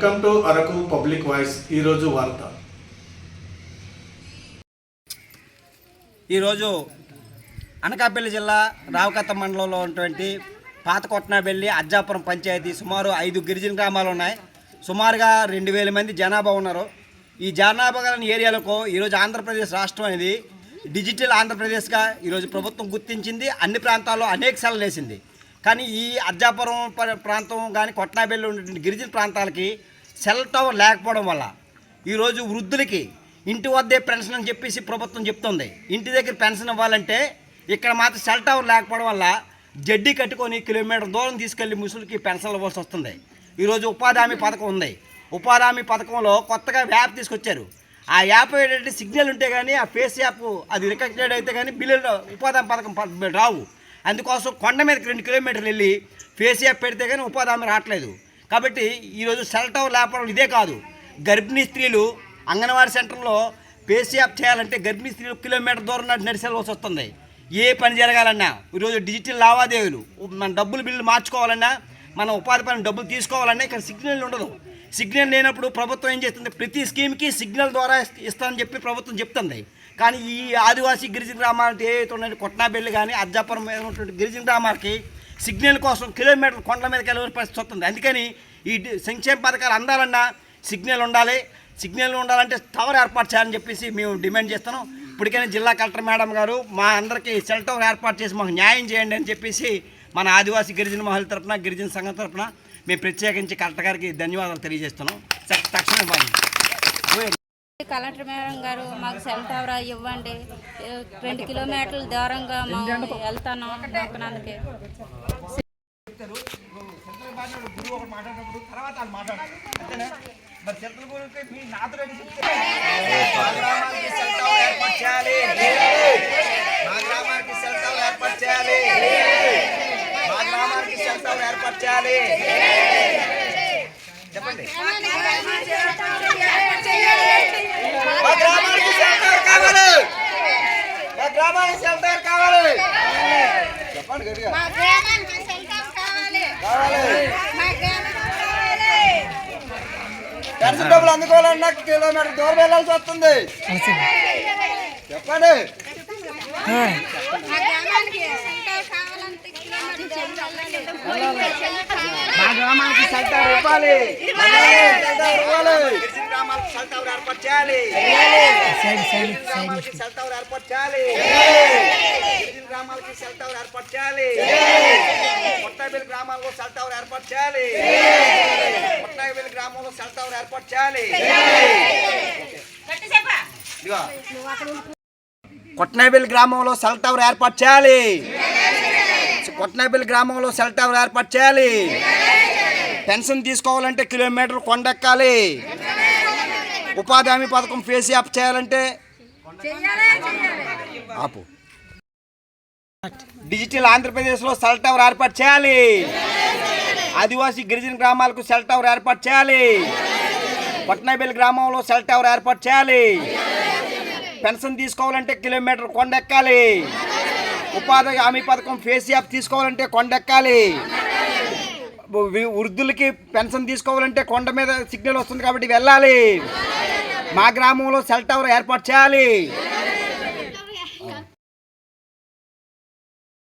Welcome to Araku public voice ఈరోజు వార్త. ఈరోజు అనకాపల్లి జిల్లా రావకత్త మండలంలో ఉన్నటువంటి పాత కొట్నాబెల్లి అజ్జాపురం పంచాయతీ సుమారు ఐదు గిరిజన గ్రామాలు ఉన్నాయి. సుమారుగా రెండు వేల మంది జనాభా ఉన్నారు. ఈ జనాభా గల ఏరియాలకు ఈరోజు ఆంధ్రప్రదేశ్ రాష్ట్రం అనేది డిజిటల్ ఆంధ్రప్రదేశ్గా ఈరోజు ప్రభుత్వం గుర్తించింది. అన్ని ప్రాంతాల్లో అనేక సెలవులు వేసింది కానీ ఈ అజ్జాపురం ప- ప్రాంతం కానీ కొట్నాబెల్లి ఉన్నటువంటి గిరిజన ప్రాంతాలకి సెల్ టవర్ లేకపోవడం వల్ల ఈరోజు వృద్ధులకి ఇంటి వద్దే పెన్షన్ అని చెప్పేసి ప్రభుత్వం చెప్తుంది. ఇంటి దగ్గర పెన్షన్ ఇవ్వాలంటే ఇక్కడ మాత్రం సెల్ టవర్ లేకపోవడం వల్ల జడ్డీ కట్టుకొని కిలోమీటర్ దూరం తీసుకెళ్ళి ముసులకి పెన్షన్లు ఇవ్వాల్సి వస్తుంది. ఈరోజు ఉపాధి హామీ పథకం ఉంది. ఉపాధి హామీ పథకంలో కొత్తగా యాప్ తీసుకొచ్చారు. ఆ యాప్ ఏంటంటే సిగ్నల్ ఉంటే కానీ ఆ ఫేస్ యాప్ అది రికగ్నైడ్ అయితే కానీ బిల్లులు ఉపాధి హామీ పథకం రావు. అందుకోసం కొండ మీదకి రెండు కిలోమీటర్లు వెళ్ళి ఫేస్ యాప్ పెడితే కానీ ఉపాధి హామీ రావట్లేదు. కాబట్టి ఈరోజు సెల్ టవర్ లేకపోవడం ఇదే కాదు. గర్భిణీ స్త్రీలు అంగన్వాడీ సెంటర్లో పేసీ యాప్ చేయాలంటే గర్భిణీ స్త్రీలు కిలోమీటర్ దూరం నడిచి నడిచేవలసి వస్తుంది. ఏ పని జరగాలన్నా ఈరోజు డిజిటల్ లావాదేవీలు మన డబ్బులు బిల్లు మార్చుకోవాలన్నా మన ఉపాధి పని డబ్బులు తీసుకోవాలన్నా ఇక్కడ సిగ్నల్ ఉండదు. సిగ్నల్ లేనప్పుడు ప్రభుత్వం ఏం చేస్తుంది? ప్రతి స్కీమ్కి సిగ్నల్ ద్వారా ఇస్తానని చెప్పి ప్రభుత్వం చెప్తుంది. కానీ ఈ ఆదివాసీ గిరిజన గ్రామాలు ఏవైతే కొట్నాబెల్లి కానీ అజ్జాపురం మీద ఉన్నటువంటి గిరిజన గ్రామాలకి సిగ్నల్ కోసం కిలోమీటర్ కొండల మీదకి వెళ్ళే పరిస్థితి వస్తుంది. అందుకని ఈ సంక్షేమ పథకాలు అందాలన్నా సిగ్నల్ ఉండాలి. సిగ్నల్ ఉండాలంటే టవర్ ఏర్పాటు చేయాలని చెప్పేసి మేము డిమాండ్ చేస్తున్నాం. ఇప్పటికైనా జిల్లా కలెక్టర్ మేడం గారు మా అందరికీ సెల్ టవర్ ఏర్పాటు చేసి మాకు న్యాయం చేయండి అని చెప్పేసి మన ఆదివాసీ గిరిజన మహల్ తరపున గిరిజన సంఘం తరఫున మేము ప్రత్యేకించి కలెక్టర్ గారికి ధన్యవాదాలు తెలియజేస్తున్నాం. స- తక్షణం కలెక్టర్ మేడం గారు మాకు సెల్ టవర్ ఇవ్వండి. రెండు కిలోమీటర్ల దూరంగా మేము వెళ్తాను అందుకే చెప్పండి ఒకటి మాట్లాడినప్పుడు తర్వాత వాళ్ళు మాట్లాడాలి అంతేనా మరి సెంట్రల్ గురువుకి మీ నాతో రెడ్డి చెప్తే మా గ్రామానికి సెల్ టవర్ ఏర్పాటు చేయాలి మా గ్రామానికి సెల్ టవర్ ఏర్పాటు చేయాలి మా గ్రామానికి సెల్ టవర్ ఏర్పాటు చేయాలి చెప్పండి మా గ్రామానికి సెల్ టవర్ కావాలి మా గ్రామానికి సెల్ టవర్ కావాలి. చెప్పండి గట్టిగా. మా గ్రామానికి సెల్ టవర్ కావాలి. కావాలి. మా గ్రామానికి కావాలి. పెన్షన్ డబ్బులు అందుకోవాలన్నా కిలోమీటర్ దూరం వెళ్ళాల్సి వస్తుంది. చెప్పండి. మా గ్రామానికి సెల్టర్ ఇవ్వాలి. గిరిజన గ్రామాలకు ఏర్పాటు చేయాలి. గిరిజన గ్రామాలకి ఏర్పాటు చేయాలి. గిరిజన గ్రామాలకి సెల్టర్ ఏర్పాటు చేయాలి. కొత్తబెల్లి గ్రామాల్లో సెల్టర్ ఏర్పాటు చేయాలి. కొత్తబెల్లి గ్రామంలో ఏర్పాటు చేయాలి. గ్రామంలో సెల్ టవర్ ఏర్పాటు చేయాలి. కొట్నాబెల్లి గ్రామంలో సెల్ టవర్ ఏర్పాటు చేయాలి. పెన్షన్ తీసుకోవాలంటే కిలోమీటర్ కొండెక్కాలి. ఉపాధి హామీ పథకం ఫేస్ యాప్ చేయాలంటే ఆపు. డిజిటల్ ఆంధ్రప్రదేశ్లో సెల్ టవర్ ఏర్పాటు చేయాలి. ఆదివాసీ గిరిజన గ్రామాలకు సెల్ టవర్ ఏర్పాటు చేయాలి. పట్నాబెల్లి గ్రామంలో సెల్ టవర్ ఏర్పాటు చేయాలి. పెన్షన్ తీసుకోవాలంటే కిలోమీటర్ కొండెక్కాలి. ఉపాధి హామీ పథకం ఫేస్ యాప్ తీసుకోవాలంటే కొండెక్కాలి. వృద్ధులకి పెన్షన్ తీసుకోవాలంటే కొండ మీద సిగ్నల్ వస్తుంది కాబట్టి వెళ్ళాలి. మా గ్రామంలో సెల్ టవర్ ఏర్పాటు చేయాలి.